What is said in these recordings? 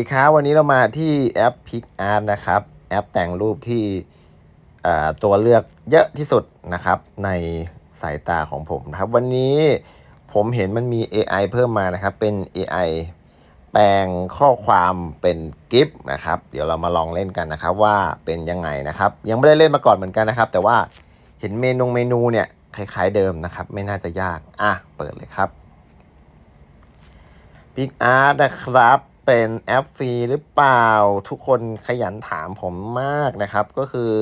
สวัสดีครับวันนี้เรามาที่แอป PicArt นะครับ แอปแต่งรูปที่ตัวเลือกเยอะที่สุดนะครับ ในสายตาของผมนะครับ วันนี้ผมเห็นมันมี AI เพิ่มมานะครับ เป็น AI แปลงข้อความเป็นกิฟนะครับ เดี๋ยวเรามาลองเล่นกันนะครับ ว่าเป็นยังไงนะครับ ยังไม่ได้เล่นมาก่อนเหมือนกันนะครับ แต่ว่าเห็นเมนูเมนูเนี่ยคล้ายๆเดิมนะครับ ไม่น่าจะยากอะเปิดเลยครับพิกอาร์ตนะครับ เป็นแอปฟรีหรือเปล่า ทุกคนขยันถามผมมากนะครับ ก็คือ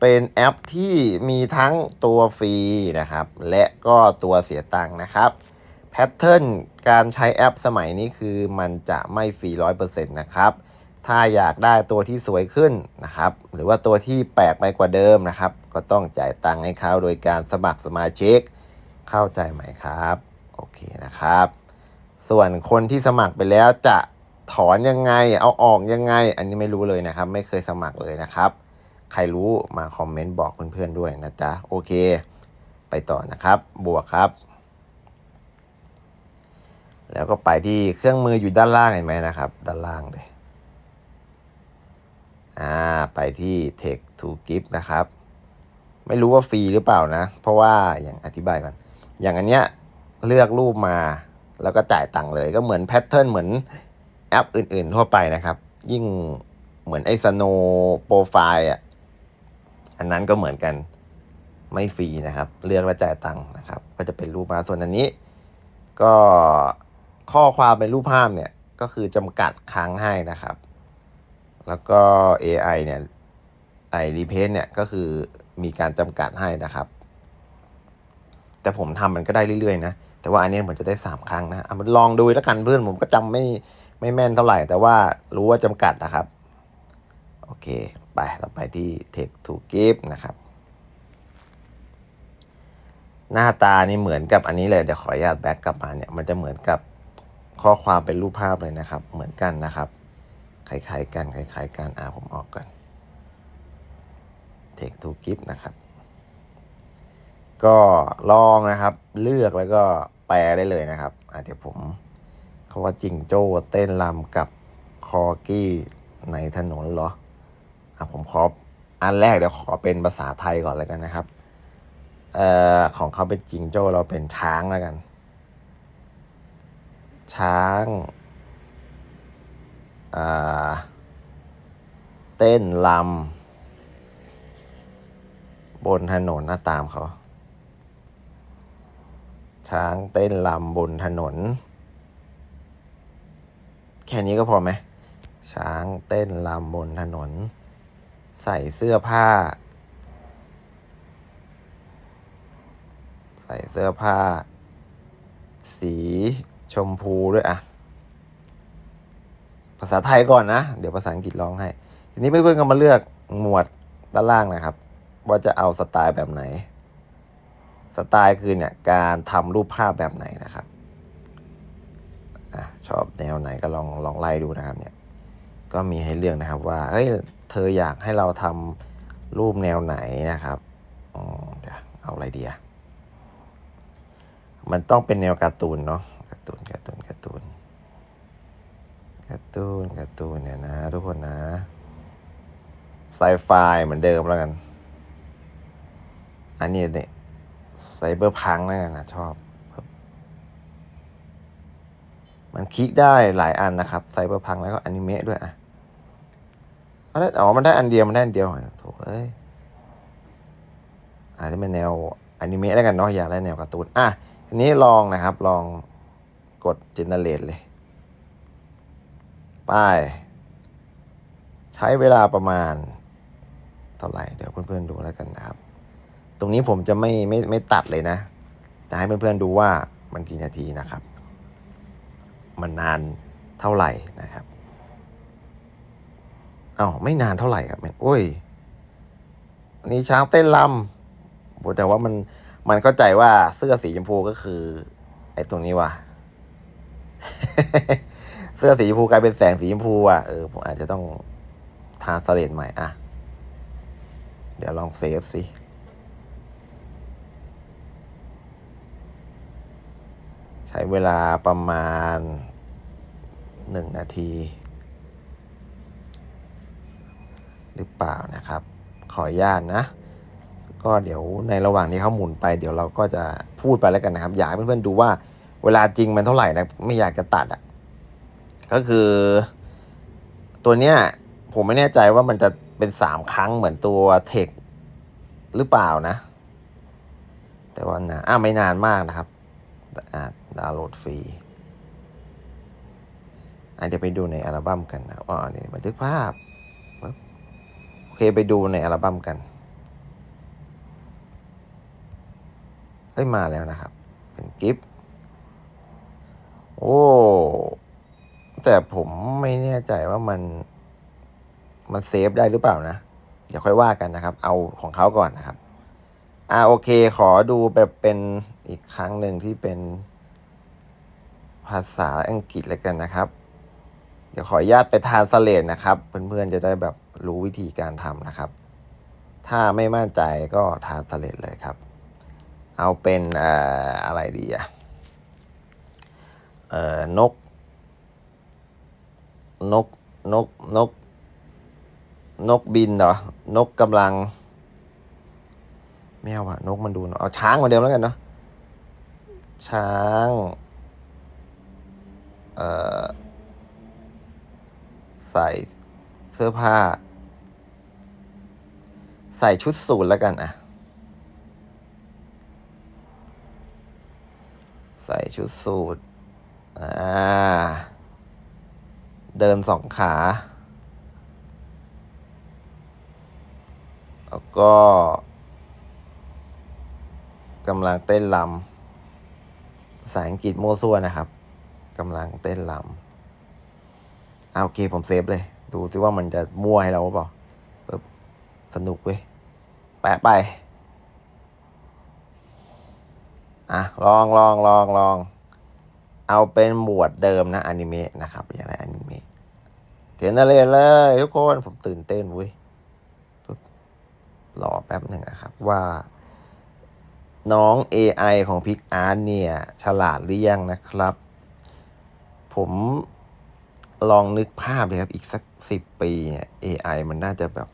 เป็นแอปที่มีทั้งตัวฟรีนะครับ และก็ตัวเสียตังค์นะครับแพทเทิร์นการใช้แอปสมัยนี้คือมันจะไม่ฟรีร้อยเปอร์เซ็นต์นะครับ ถ้าอยากได้ตัวที่สวยขึ้นนะครับ หรือว่าตัวที่แปลกไปกว่าเดิมนะครับ ก็ต้องจ่ายตังค์ให้เขาโดยการสมัครสมาชิก เข้าใจไหมครับ โอเคนะครับ ส่วนคนที่สมัครไปแล้วจะถอนยังไง เอาออกยังไง อันนี้ไม่รู้เลยนะครับ ไม่เคยสมัครเลยนะครับ ใครรู้มาคอมเมนต์บอกเพื่อนๆด้วยนะจ๊ะ โอเค ไปต่อนะครับ บวกครับ แล้วก็ไปที่เครื่องมืออยู่ด้านล่างเห็นไหมนะครับ ด้านล่างเลย อ่า ไปที่ Take to Gift นะครับ ไม่รู้ว่าฟรีหรือเปล่านะ เพราะว่าอย่างอธิบายก่อน อย่างอันเนี้ยเลือกรูปมา แล้วก็จ่ายตังค์เลยก็เหมือนแพทเทิร์นเหมือนแอปอื่นๆทั่วไปนะครับ ยิ่งเหมือนไอ้สโนโปรไฟล์อะอันนั้นก็เหมือนกันไม่ฟรีนะครับ เลือกแล้วจ่ายตังค์นะครับ ก็จะเป็นรูปมาส่วนอันนี้ ก็ข้อความเป็นรูปภาพเนี่ยก็คือจำกัดครั้งให้นะครับ แล้วก็ AI เนี่ยไอรีเพนเนี่ยก็คือมีการจำกัดให้นะครับ แต่ผมทำมันก็ได้เรื่อยๆนะ แต่ว่าอันนี้เหมือนจะได้สามครั้งนะเอามาลองดูแล้วกันเพื่อนผมก็จำไม่ไม่แม่นเท่าไหร่ แต่ว่ารู้ว่าจำกัดนะครับ โอเค ไปเราไปที่ Take to Give นะครับ หน้าตานี่เหมือนกับอันนี้เลยเดี๋ยวขออนุญาตแบ็กกลับมาเนี่ยมันจะเหมือนกับข้อความเป็นรูปภาพเลยนะครับ เหมือนกันนะครับคล้ายๆกันคล้ายๆกันอ่าผมออกก่อน Take to Give นะครับ ก็ลองนะครับ เลือกแล้วก็แปลได้เลยนะครับอะเดี๋ยวผมเขาว่าจิงโจ้เต้นรำกับคอกี้ในถนนเหรออะผมขออันแรกเดี๋ยวขอเป็นภาษาไทยก่อนแล้วกันนะครับเอ่อของเขาเป็นจิงโจ้เราเป็นช้างแล้วกัน ช้างอ่าเต้นรำบนถนนหน้าตามเขา ช้างเต้นลำบนถนน แค่นี้ก็พอไหมช้างเต้นลำบนถนน ใส่เสื้อผ้า ใส่เสื้อผ้า สีชมพูด้วยอะภาษาไทยก่อนนะ เดี๋ยวภาษาอังกฤษร้องให้ ทีนี้เพื่อนๆก็มาเลือกหมวดด้านล่างนะครับ ว่าจะเอาสไตล์แบบไหน สไตล์คือเนี่ยการทำรูปภาพแบบไหนนะครับอชอบแนวไหนก็ลองลองไล่ดูนะครับเนี่ยก็มีให้เลือกนะครับว่าเฮ้ยเธออยากให้เราทำรูปแนวไหนนะครับอืมจะเอาอะไรดีอะมันต้องเป็นแนวการ์ตูนเนาะการ์ตูนการ์ตูนการ์ตูนการ์ตูนการ์ตูนเนี่ยนะทุกคนนะไซไฟเหมือนเดิมแล้วกัน อันนี้เนี่ย ไซเบอร์พังแล้วกันนะชอบมันคลิกได้หลายอันนะครับไซเบอร์พังแล้วก็อนิเมะด้วยอะเอาได้อ๋อมันได้อันเดียวมันได้อันเดียวโถเอ้ยอาจจะเป็นแนวอนิเมะแล้วกันเนาะอยากได้แนวการ์ตูนอะทีนี้ลองนะครับ ลองกดเจเนเรตเลย ไป้ายใช้เวลาประมาณ เท่าไหร่ เดี๋ยวเพื่อนๆดูแล้วกันนะครับ ตรงนี้ผมจะไม่ไม่ไม่ตัดเลยนะ แต่ให้เพื่อนๆดูว่ามันกี่นาทีนะครับ มันนานเท่าไหร่นะครับเอา้าไม่นานเท่าไหร่ครับโอ้ยอันนี้ช้างเต้นลำโหแต่ว่ามันมันเข้าใจว่าเสื้อสีชมพูก็คือ ไอ้ตรงนี้ว่ะเสื้อสีชมพูกลายเป็นแสงสีชมพูอะเออผมอาจจะต้องทาสเลตใหม่อะ เดี๋ยวลองเซฟสิ ใช้เวลาประมาณ 1 นาที หรือเปล่านะครับ ขออนุญาตนะ ก็เดี๋ยวในระหว่างที่เขาหมุนไป เดี๋ยวเราก็จะพูดไปแล้วกันนะครับ อยากให้เพื่อนๆดูว่าเวลาจริงมันเท่าไหร่นะ ไม่อยากจะตัดอะ่ะ ก็คือตัวเนี้ยผมไม่แน่ใจว่ามันจะเป็น 3 ครั้งเหมือนตัวเทคหรือเปล่านะ แต่ว่านะอะไม่นานมากนะครับ ดาวน์โหลดฟรีอะเดี๋ยวไปดูในอัลบั้มกันนะอ๋อนี่บันทึกภาพโอเคไปดูในอัลบั้มกันเฮ้ยมาแล้วนะครับ เป็นกิฟต์โอ้แต่ผมไม่แน่ใจว่ามัน มันเซฟได้หรือเปล่านะ เดี๋ยวค่อยว่ากันนะครับ เอาของเขาก่อนนะครับ อ่าโอเค ขอดูแบบเป็น อีกครั้งหนึ่งที่เป็นภาษาอังกฤษเลยกันนะครับ เดี๋ยวขออนุญาตไปทานสเลดนะครับ เพื่อนๆจะได้แบบรู้วิธีการทำนะครับ ถ้าไม่มั่นใจก็ทานสเลดเลยครับ เอาเป็นออะไรดีอะเอ่อนก นก นก นก นกบินเหรอ นกกำลัง ไม่เอาอะนกมันดูเนอะเอาช้างเหมาเดิมแล้วกันเนาะ ช้างเอ่อใส่เสื้อผ้า ใส่ชุดสูทแล้วกันอะใส่ชุดสูทอ่า เดินสองขา แล้วก็กำลังเต้นลำ ภาษาอังกฤษโมซัวนะครับกำลังเต้นลำเอาโอเคผมเซฟเลย ดูซิว่ามันจะมั่วให้เราหรือเปล่าปึ๊บสนุกเว้ย แปะไป อะ ลองลองลองลอง เอาเป็นหมวดเดิมนะอนิเมะนะครับอย่างไรอนิเมะเจนเนอเรเลยทุกคนผมตื่นเต้นเว้ยปึ๊บรอแป๊บหนึ่งนะครับว่า น้อง AI ของพิกอาร์เนี่ย ฉลาดหรือยังนะครับ ผมลองนึกภาพเลยครับ อีกสักสิบปีเนี่ย AI มันน่าจะแบบ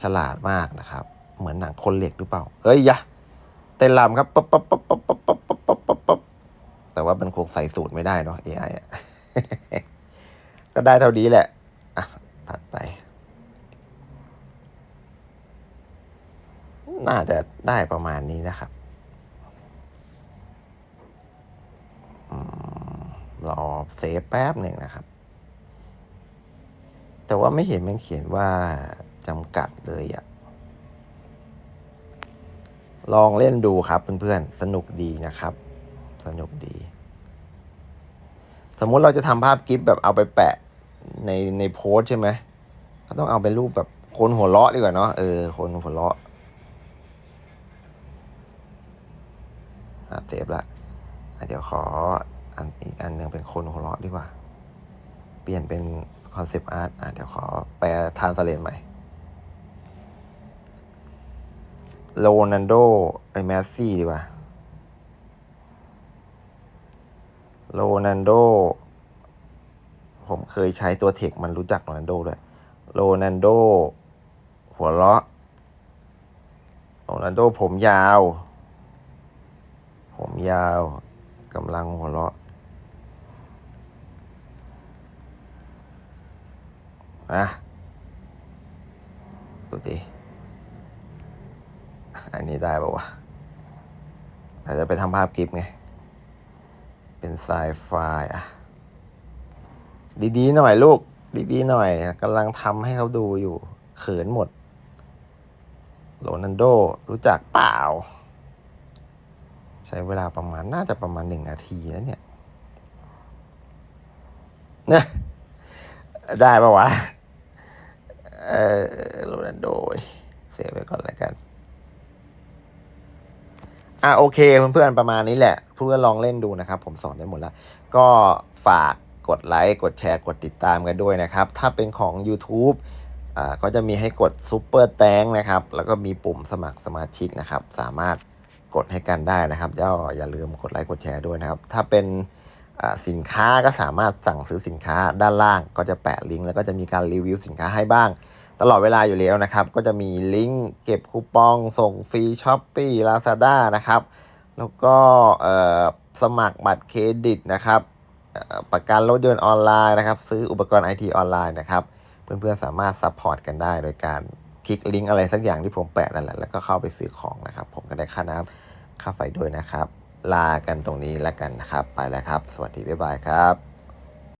ฉลาดมากนะครับ เหมือนหนังคนเหล็กหรือเปล่า เฮ้ยยะเต้นรำครับปั๊บปั๊บปั๊บปั๊บปั๊บปั๊บปั๊บปั๊บปั๊บปั๊บแต่ว่ามันคงใส่สูตรไม่ได้เนาะ AI อะก็ได้เท่านี้แหละ อะ ตัดไป น่าจะได้ประมาณนี้นะครับรอเซฟแป๊บหนึ่งนะครับ แต่ว่าไม่เห็นมันเขียนว่าจำกัดเลยอะลองเล่นดูครับเพื่อนๆ สนุกดีนะครับ สนุกดี สมมุติเราจะทำภาพกิฟต์แบบเอาไปแปะในในโพสใช่ไหมก็ต้องเอาเป็นรูปแบบคนหัวเราะดีกว่าเนาะเออคนหัวเราะ อะ เซฟละเดี๋ยวขออันอีกอันหนึ่งเป็นคนหัวเราะดีกว่า เปลี่ยนเป็นคอนเซปต์อาร์ตเดี๋ยวขอแปลทานสเลนใหม่โรนันโดไอแมสซี่ดีกว่าโรนันโด ผมเคยใช้ตัวเทคมันรู้จักโรนันโดด้วยโรนันโด หัวเราะโรนันโดผมยาว ยาวกำลังหัวเราะอะดูดิอันนี้ได้ปะวะเราจะไปทำภาพคลิปไง เป็นไซไฟอะดีๆหน่อยลูก ดีๆหน่อยกำลังทำให้เขาดูอยู่ เขินหมด โรนันโด รู้จักเปล่า ใช้เวลาประมาณน่าจะประมาณหนึ่งนาทีแล้วเนี่ยเนี่ยได้ปะวะ เออโรนันโดเว้ยเซฟไว้ก่อนแล้วกัน อะโอเคเพื่อนๆประมาณนี้แหละ เพื่อนลองเล่นดูนะครับ ผมสอนได้หมดแล้ว ก็ฝากกดไลค์กดแชร์กดติดตามกันด้วยนะครับ ถ้าเป็นของ YouTube อ่าก็จะมีให้กดซุปเปอร์แตงนะครับ แล้วก็มีปุ่มสมัครสมาชิกนะครับ สามารถ กดให้กันได้นะครับก็อย่าลืมกดไลค์กดแชร์ด้วยนะครับ ถ้าเป็นสินค้าก็สามารถสั่งซื้อสินค้าด้านล่างก็จะแปะลิงก์แล้วก็จะมีการรีวิวสินค้าให้บ้าง ตลอดเวลาอยู่แล้วนะครับ ก็จะมีลิงก์เก็บคูปองส่งฟรีช้อปปี้ลาซาด้านะครับ แล้วก็สมัครบัตรเครดิตนะครับประกันรถยนต์ออนไลน์นะครับ ซื้ออุปกรณ์ไอทีออนไลน์นะครับ เพื่อนๆสามารถซัพพอร์ตกันได้โดยการ คลิกลิงก์อะไรสักอย่างที่ผมแปะนั่นแหละแล้วก็เข้าไปซื้อของนะครับ ผมก็ได้ค่าน้ำค่าไฟด้วยนะครับ ลากันตรงนี้แล้วกันนะครับ ไปแล้วครับ สวัสดีบ๊ายบายครับ